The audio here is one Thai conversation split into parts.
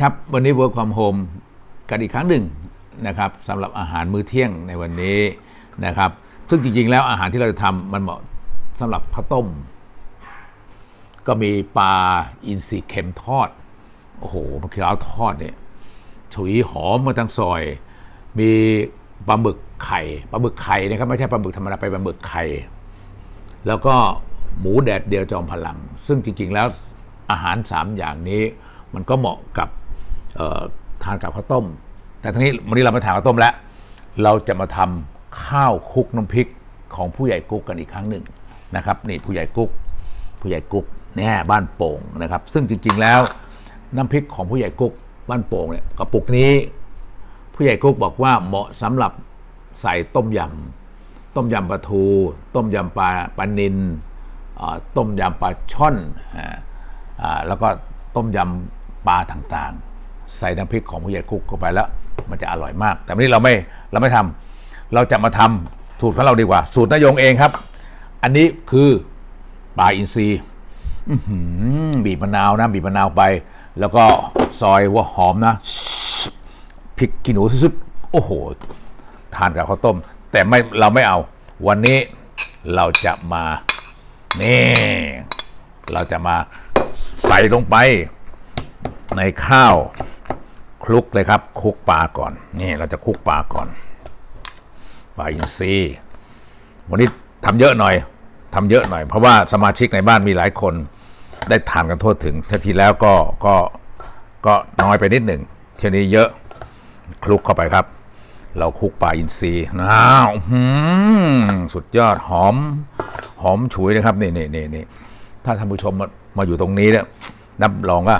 ครับวันนี้ work from home กันอีกครั้งหนึ่งนะครับสำหรับอาหารมื้อเที่ยงในวันนี้นะครับ ซึ่งจริงๆ แล้วอาหารที่เราจะทำมันเหมาะสำหรับข้าวต้ม ก็มีปลาอินทรีเค็มทอด โอ้โหมันคือเอาทอดเนี่ยฉุยหอมมาทั้งซอย มีปลาหมึกไข่ปลาหมึกไข่นะครับไม่ใช่ปลาหมึกธรรมดาเป็นปลาหมึกไข่ แล้วก็หมูแดดเดียวจอมพลัง ซึ่งจริงๆแล้วอาหาร 3 อย่างนี้มันก็เหมาะกับ ทานกับข้าวต้ม แต่ทั้งนี้วันนี้เราไม่ทานข้าวต้มแล้ว เราจะมาทำข้าวคุกน้ำพริกของผู้ใหญ่กุ๊กกันอีกครั้งหนึ่งนะครับนี่ผู้ใหญ่กุ๊กผู้ใหญ่กุ๊กเนี่ยบ้านโป่งนะครับ ซึ่งจริง ๆแล้วน้ำพริกของผู้ใหญ่กุ๊กบ้านโป่งเนี่ยกระปุกนี้ ผู้ใหญ่กุ๊กบอกว่าเหมาะสำหรับใส่ต้มยำต้มยำปลาทู ต้มยำปลาปลานิลอ่าต้มยำปลาช่อนอแล้วก็ต้มยำปลาต่างๆ ใส่น้ำพริกของผู้ใหญ่กุ๊กเข้าไปแล้ว มันจะอร่อยมาก แต่วันนี้เราไม่เราไม่ทำเราจะมาทำสูตรของเราดีกว่า สูตรนายงเองครับ อันนี้คือปลาอินทรีอื้อหือบีบมะนาวนะบีบมะนาวไป แล้วก็ซอยหัวหอมนะพริกขี้หนูซึบโอ้โห ทานกับข้าวต้ม แต่ไม่เราไม่เอา วันนี้เราจะมานี่เราจะมาใส่ลงไปในข้าว คลุกเลยครับคลุกปลาก่อนนี่เราจะคลุกปลาก่อนปลาอินทรีย์วันนี้ทำเยอะหน่อยทำเยอะหน่อย เพราะว่าสมาชิกในบ้านมีหลายคน ได้ทานกันทั่วถึงเท่าทีแล้วก็ก็ก็น้อยไปนิดหนึ่งเทีนี้เยอะคลุกเข้าไปครับ เราคลุกปลาอินทรีน้าวอื้อหือสุดยอดหอม หอมฉุยนะครับนี่นี่นี่นี่ถ้าท่านผู้ชมมามาอยู่ตรงนี้เนี่ยนับรองว่า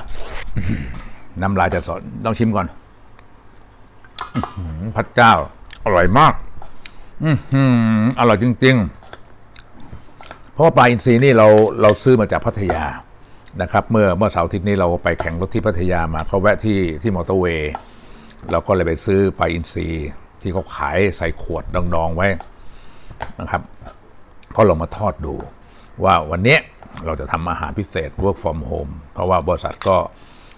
น้ำลายจะสดต้องชิมก่อนพระเจ้า อร่อยมาก อือหือร่อยจริง ๆ เพราะว่าปลาอินทรีนี่เราเราซื้อมาจากพัทยานะครับ เมื่อเมื่อเสาร์อาทิตย์นี้เราไปแข่งรถที่พัทยามาเขาแวะที่ที่มอเตอร์เวย์เราก็เลยไปซื้อปลาอินทรีที่เขาขายใส่ขวดดองๆไว้นะครับ ก็ลองมาทอดดู ว่าวันนี้เราจะทำอาหารพิเศษ work from home เพราะว่าบริษัทก็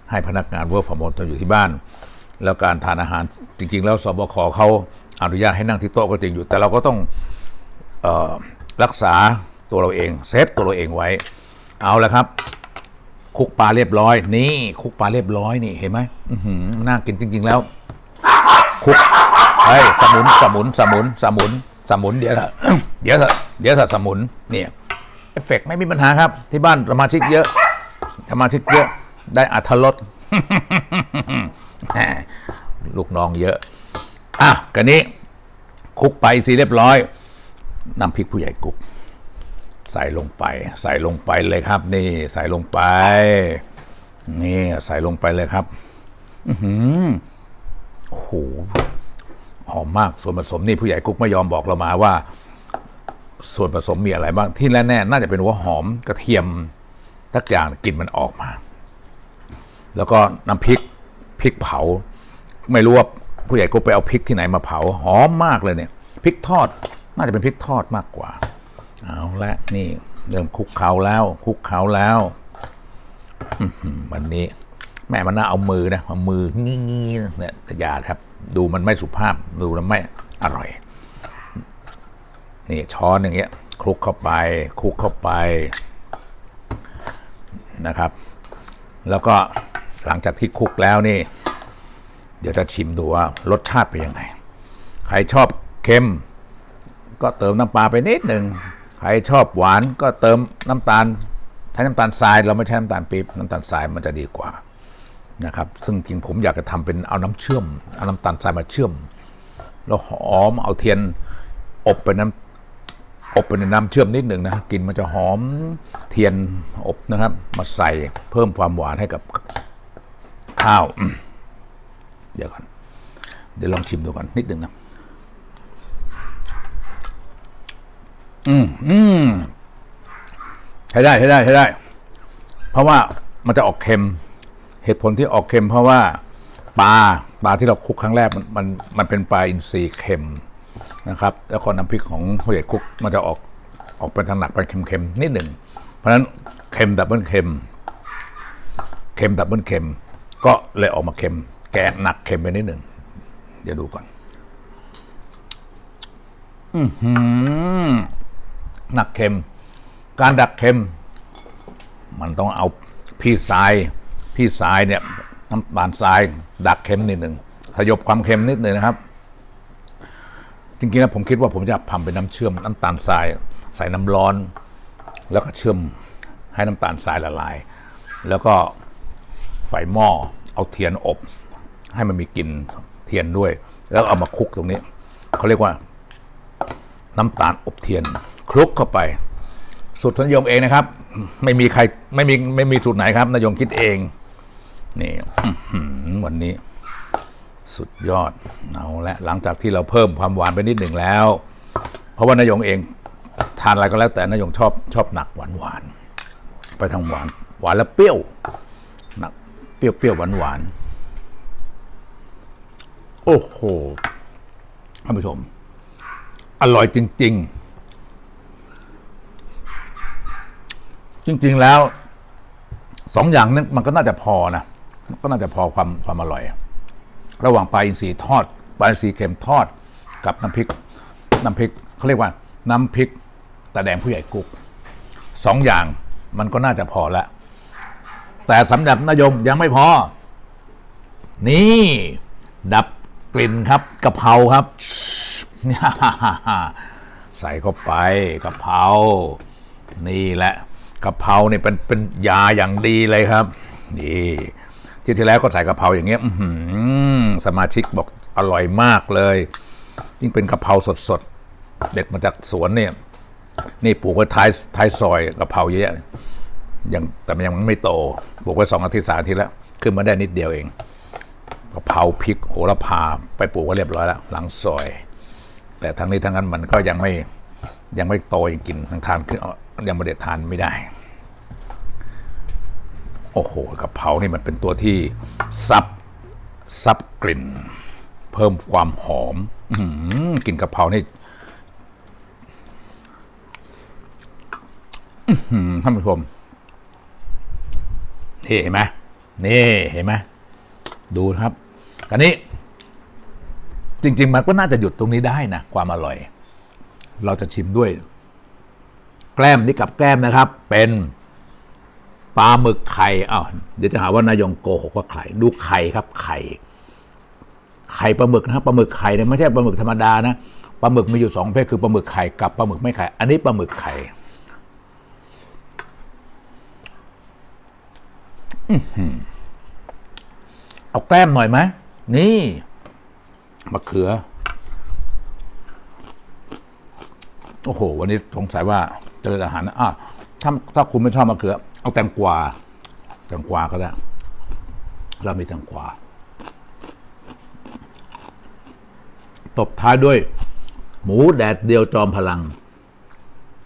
ให้พนักงาน work from home ตัวอยู่ที่บ้าน แล้วการทานอาหารจริง ๆ แล้วสบคเขาอนุญาตให้นั่งที่โต๊ะก็จริงอยู่ แต่เราก็ต้องออรักษาตัวเราเองเซฟตัวเราเองไว้ เอาละครับ คุกปลาเรียบร้อย นี่ คุกปลาเรียบร้อยนี่เห็นไหมหน่ากินจริง ๆ แล้ว คุกเฮ้ยสมุนสมุนสมุนสมุนสมุนเดี๋ยวเถอะเดี๋ยวเถอะเดี๋ยวเถอะสมุนเนี่ยเอฟเฟกต์ไม่มีปัญหาครับ ที่บ้านสมาชิกเยอะสมาชิกเยอะ ได้อัธรสลูกน้องเยอะ อะกันนี้ คุกไปสิเรียบร้อยน้ำพริกผู้ใหญ่กุ๊กใส่ลงไป ใส่ลงไปเลยครับ นี่ใส่ลงไป นี่ใส่ลงไปเลยครับอือหือโอ้โหหอมมากส่วนผสมนี่ผู้ใหญ่กุ๊กไม่ยอมบอกเรามาว่า ส่วนผสมมีอะไรบ้างที่แน่ๆน่าจะเป็นหัวหอมกระเทียมทักอย่างกลิ่นมันออกมา แล้วก็น้ำพริกพริกเผา ไม่รู้ว่าผู้ใหญ่กุ๊กไปเอาพริกที่ไหนมาเผาหอมมากเลยเนี่ยพริกทอดน่าจะเป็นพริกทอดมากกว่าเอาละนี่เริ่มคลุกเขาแล้วคลุกเขาแล้ววันนี้ แม่มันน่าเอามือนะเอามืองี้ๆเนี่ยแต่อยาครับ ดูมันไม่สุภาพดูแล้วไม่อร่อยนี่ช้อนอย่างเงี้ยคลุกเข้าไปคลุกเข้าไปนะครับ แล้วก็ หลังจากที่คุกแล้วนี่ เดี๋ยวจะชิมดูว่ารสชาติเป็นยังไง ใครชอบเค็ม ก็เติมน้ำปลาไปนิดหนึ่งใครชอบหวานก็เติมน้ำตาลใช้น้ำตาลทรายเราไม่ใช้น้ำตาลปี๊บน้ำตาลทรายมันจะดีกว่านะครับ ซึ่งจริงผมอยากจะทำเป็นเอาน้ำเชื่อมเอาน้ำตาลทรายมาเชื่อม แล้วหอมเอาเทียนอบเป็นน้ำอบเป็นน้ำเชื่อมนิดหนึ่งนะกลินมันจะหอมเทียนอบนะครับ มาใส่เพิ่มความหวานให้กับ ข้าว เดี๋ยวก่อน เดี๋ยวลองชิมดูก่อนนิดหนึ่งนะ อืมอืมใช้ได้ใช้ได้ใช้ได้ เพราะว่ามันจะออกเค็ม เหตุผลที่ออกเค็ม เพราะว่าปลาปลาที่เราคลุกครั้งแรกมันมันมันเป็นปลาอินทรีย์เค็มนะครับ แล้วก็น้ำพริกของผู้ใหญ่คุกมันจะออกออกเป็นทางหนักไปเค็มๆนิดหนึ่ง เพราะฉะนั้นเค็มดับเบิลเค็มเค็มดับเบิลเค็ม ก็เลยออกมาเค็ม แกะหนักเค็มไปนิดหนึ่ง เดี๋ยวดูก่อน อือหือหนักเค็ม การดักเค็ม มันต้องเอาพี่ทราย พี่ทรายเนี่ยน้ำตาลทราย ดักเค็มนิดหนึ่งขยบความเค็มนิดหนึ่งนะครับ จริงๆแล้วผมคิดว่าผมจะทำเป็นน้ำเชื่อมน้ำตาลทราย ใส่น้ำร้อน แล้วก็เชื่อมให้น้ำตาลทรายละลาย แล้วก็ ไฟหม้อเอาเทียนอบ ให้มันมีกลิ่นเทียนด้วย แล้วเอามาคลุกตรงนี้เขาเรียกว่า น้ำตาลอบเทียน คลุกเข้าไป สูตรทนยมเองนะครับ ไม่มีใครไม่มีไม่มีสูตรไหนครับนายงคิดเองนี่วันนี้ สุดยอดเอาละหลังจากที่เราเพิ่มความหวานไปนิดหนึ่งแล้ว เพราะว่านายงเองทานอะไรก็แล้วแต่นายงชอบชอบหนักหวานหวานไปทางหวาน หวานแล้วเปรี้ยว เปรี้ยวเปรี้ยวหวานๆ โอ้โหท่านผู้ชม อร่อยจริง ๆ จริง ๆ แล้วสองอย่างนั้นมันก็น่าจะพอนะก็น่าจะพอความความอร่อย ระหว่างปลาอินทรีทอดปลาอินทรีเค็มทอดกับน้ำพริกน้ำพริกเขาเรียกว่าน้ำพริกตาแดงผู้ใหญ่กุ๊กสองอย่างมันก็น่าจะพอแล้ว แต่สำหรับนายมยังไม่พอ นี่ ดับกลิ่นครับกะเพราครับ ใส่เข้าไปกะเพรา นี่แหละกะเพราเนี่ยเป็นเป็นยาอย่างดีเลยครับ นี่ที่ที่แล้วก็ใส่กะเพราอย่างเงี้ยสมาชิกบอกอร่อยมากเลย ยิ่งเป็นกะเพราสดๆ เด็ดมาจากสวนเนี่ย นี่ปลูกไว้ท้ายท้ายซอยกะเพราเยอะ ยังแต่มันยังไม่โตปลูกไว้สองอาทิตย์สามอาทิตย์แล้ว ขึ้นมาได้นิดเดียวเองกะเพราพริกโหระพาไปปลูกไว้เรียบร้อยแล้ว หลังซอย แต่ทั้งนี้ทั้งนั้นมันก็ยังไม่ยังไม่โตยังกินทั้งทานขึ้นยังไม่ได้ทานไม่ได้ โอ้โหกะเพรานี่มันเป็นตัวที่ซับซับกลิ่น เพิ่มความหอมอืกลิ่นกะเพรานี่ท่านผู้ชม เห็นไหมนี่เห็นไหมดูครับกันนี้ จริง ๆ มันก็น่าจะหยุดตรงนี้ได้นะ ความอร่อย เราจะชิมด้วย แกล้มนี่กับแกล้มนะครับ เป็นปลาหมึกไข่อ้าวเดี๋ยวจะหาว่านายงโกหกว่าไข่ดูไข่ครับ ไข่ ไข่ปลาหมึกนะครับปลาหมึกไข่เนี่ยไม่ใช่ปลาหมึกธรรมดานะปลาหมึกมีอยู่สองประเภทคือปลาหมึกไข่กับปลาหมึกไม่ไข่ อันนี้ปลาหมึกไข่อื้อหือ เอาแกล้มหน่อยไหมนี่มะเขือ โอ้โห วันนี้สงสัยว่าเจริญอาหารนะอะถ้าถ้าคุณไม่ชอบมะเขือ เอาแตงกวาแตงกวาก็ได้ เรามีแตงกวาตบท้ายด้วย หมูแดดเดียวจอมพลัง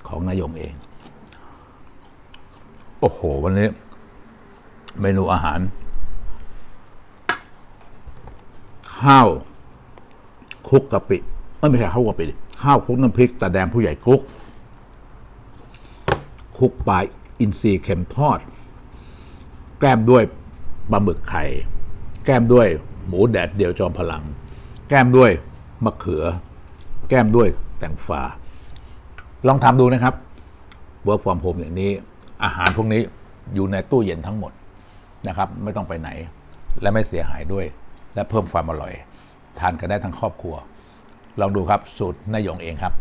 ของนายงเอง โอ้โห วันนี้ เมนูอาหาร ข้าวคลุกกะปิไม่ใช่ข้าวกะปิข้าวคลุกน้ำพริกตาแดงผู้ใหญ่คลุกคลุกปลาอินทรีเค็มทอด แก้มด้วยปลาหมึกไข่ แก้มด้วยหมูแดดเดียวจอมพลัง แก้มด้วยมะเขือ แก้มด้วยแตงฟ้าลองทำดูนะครับ work from home อย่างนี้ อาหารพวกนี้อยู่ในตู้เย็นทั้งหมด นะครับ ไม่ต้องไปไหน และไม่เสียหายด้วย และเพิ่มความอร่อย ทานกันได้ทั้งครอบครัว ลองดูครับสูตรนายงเองครับ